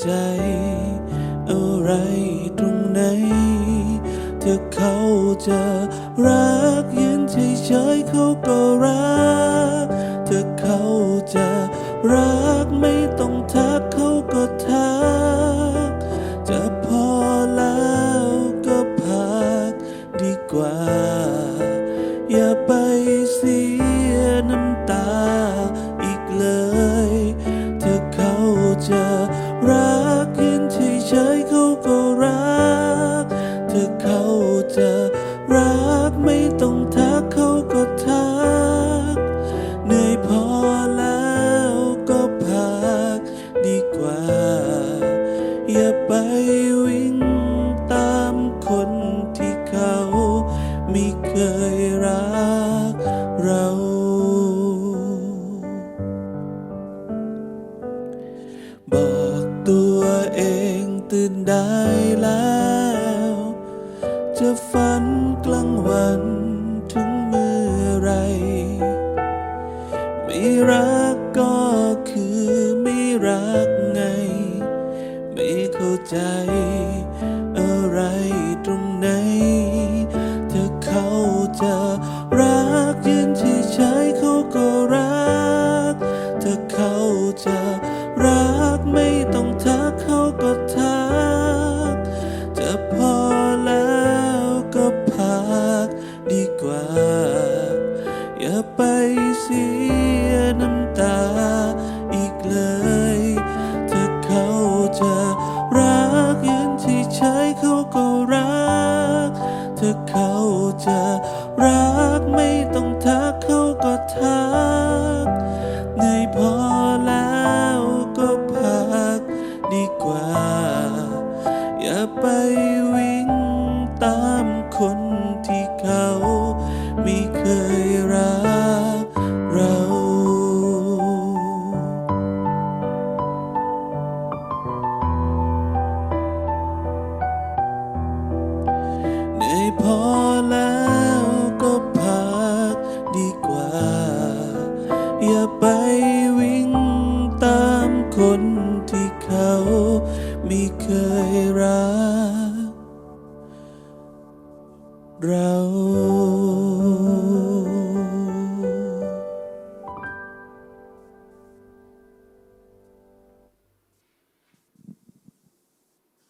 ใจ อะไรตรงไหนถ้าเขาจะรักยืนเฉยๆเขาก็รัก ไปวิ่งตามคนที่เขาไม่เคยรักเรา บอกตัวเองตื่นได้แล้ว จะฝันกลางวันถึงเมื่อไร ไม่รักก็คือไม่รัก ใจ อะไรตรงไหนถ้าเขาจะรักยืนเฉยๆเขาก็รักถ้าเขาจะรัก ทักเขาก็ทักเหนื่อยพอแล้วก็พักดีกว่า อย่าไปวิ่งตามคนที่เขาไม่เคยรัก ไม่เคยรักเรา